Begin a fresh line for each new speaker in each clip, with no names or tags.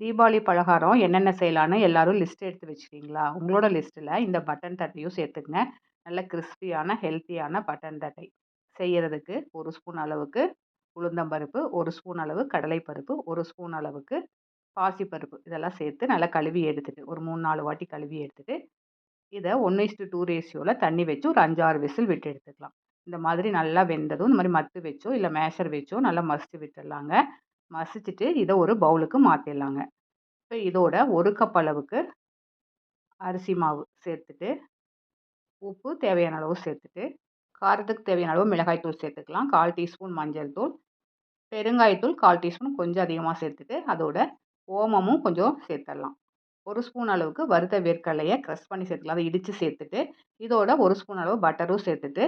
தீபாவளி பலகாரம் என்னென்ன செய்யலான்னு எல்லோரும் லிஸ்ட் எடுத்து வச்சுக்கிங்களா? உங்களோட லிஸ்ட்டில் இந்த பட்டன் தட்டையும் சேர்த்துக்குங்க. நல்ல கிறிஸ்பியான ஹெல்த்தியான பட்டன் தட்டை செய்கிறதுக்கு ஒரு ஸ்பூன் அளவுக்கு உளுந்தம்பருப்பு ஒரு ஸ்பூன் அளவு கடலைப்பருப்பு ஒரு ஸ்பூன் அளவுக்கு பாசிப்பருப்பு. இதெல்லாம் சேர்த்து நல்லா கழுவி எடுத்துட்டு ஒரு மூணு நாலு வாட்டி கழுவி எடுத்துட்டு இதை ஒன்று இஸ்டு டூ ரேஷியோவில் தண்ணி வச்சு ஒரு அஞ்சாறு விசில் விட்டு எடுத்துக்கலாம். இந்த மாதிரி நல்லா வெந்ததும் இந்த மாதிரி மத்து வச்சோ இல்லை மேஷர் வச்சோ நல்லா மசித்து விட்டுடலாங்க. மசிச்சுட்டு இதை ஒரு பவுலுக்கு மாற்றிடலாங்க இப்போ இதோட ஒரு கப் அளவுக்கு அரிசி மாவு சேர்த்துட்டு உப்பு தேவையான அளவு சேர்த்துட்டு காரத்துக்கு தேவையான அளவு மிளகாய்த்தூள் சேர்த்துக்கலாம். கால் டீஸ்பூன் மஞ்சள் தூள் பெருங்காயத்தூள் கால் டீஸ்பூன் கொஞ்சம் அதிகமாக சேர்த்துட்டு அதோட ஓமமும் கொஞ்சம் சேர்த்துடலாம் ஒரு ஸ்பூன் அளவுக்கு வறுத்த வேர்க்கடலையை க்ரஷ் பண்ணி சேர்த்துக்கலாம். அதை இடித்து சேர்த்துட்டு இதோட ஒரு ஸ்பூன் அளவு பட்டரும் சேர்த்துட்டு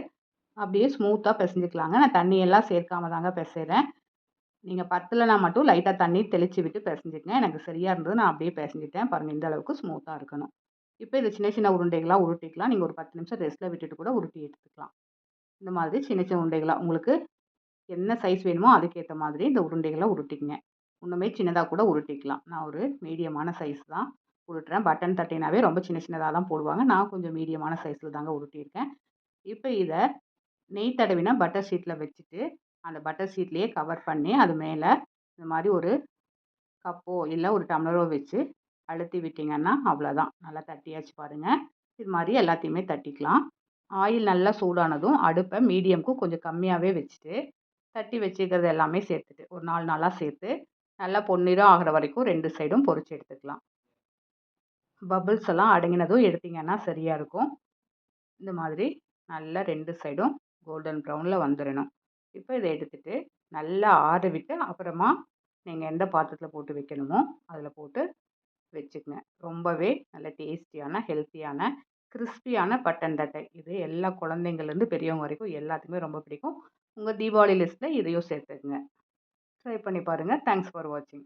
அப்படியே ஸ்மூத்தாக பிசைஞ்சிக்கலாங்க. நான் தண்ணியெல்லாம் சேர்க்காம தாங்க பிசைகிறேன் நீங்கள் பத்தலைனா மட்டும் லைட்டாக தண்ணி தெளித்து விட்டு பிசைஞ்சிக்கங்க. எனக்கு சரியாக இருந்தது. நான் அப்படியே பிசைஞ்சிட்டேன் பாருங்கள் இந்த அளவுக்கு ஸ்மூத்தாக இருக்கணும். இப்போ இது சின்ன சின்ன உருண்டைகளாக உருட்டிக்கலாம். நீங்கள் ஒரு பத்து நிமிஷம் ரெஸ்ட்டில் விட்டுட்டு கூட உருட்டி எடுத்துக்கலாம். இந்த மாதிரி சின்ன சின்ன உருண்டைகளாக உங்களுக்கு என்ன சைஸ் வேணுமோ அதுக்கேற்ற மாதிரி இந்த உருண்டைகளை உருட்டிக்கங்க. இன்னுமே சின்னதாக கூட உருட்டிக்கலாம். நான் ஒரு மீடியமான சைஸ் தான் உருட்டுறேன். பட்டன் தட்டினாவே ரொம்ப சின்ன சின்னதாக தான் போடுவாங்க. நான் கொஞ்சம் மீடியமான சைஸில் தாங்க உருட்டியிருக்கேன். இப்போ இதை நெய் தடவினா பட்டர் ஷீட்டில் வச்சுட்டு அந்த பட்டர் ஷீட்லேயே கவர் பண்ணி அது மேலே இந்த மாதிரி ஒரு கப்போ இல்லை ஒரு டம்ளரோ வச்சு அழுத்தி விட்டிங்கன்னா அவ்வளோதான் நல்லா தட்டியாச்சு பாருங்கள் இது மாதிரி எல்லாத்தையுமே தட்டிக்கலாம். ஆயில் நல்லா சூடானதும் அடுப்பை மீடியமுக்கு கொஞ்சம் கம்மியாகவே வச்சுட்டு தட்டி வச்சுக்கிறது எல்லாமே சேர்த்துட்டு ஒரு நாலு நாளாக சேர்த்து நல்லா பொன்னிறம் ஆகிற வரைக்கும் ரெண்டு சைடும் பொறிச்சு எடுத்துக்கலாம். பபிள்ஸ் எல்லாம் அடங்கினதும் எடுத்திங்கன்னா சரியாக இருக்கும். இந்த மாதிரி நல்லா ரெண்டு சைடும் கோல்டன் ப்ரௌனில் வந்துடணும் இப்போ இதை எடுத்துகிட்டு நல்லா ஆற விட்டு அப்புறமா நீங்கள் எந்த பாத்திரத்தில் போட்டு வைக்கணுமோ அதில் போட்டு வச்சுக்கங்க. ரொம்பவே நல்ல டேஸ்டியான ஹெல்த்தியான கிறிஸ்பியான பட்டன் தட்டை. இது எல்லா குழந்தைங்கள்லேருந்து பெரியவங்க வரைக்கும் எல்லாத்துக்குமே ரொம்ப பிடிக்கும். உங்கள் தீபாவளி லிஸ்ட்டில் இதையும் சேர்த்துக்குங்க. ட்ரை பண்ணி பாருங்கள் தேங்க்ஸ் ஃபார் வாட்சிங்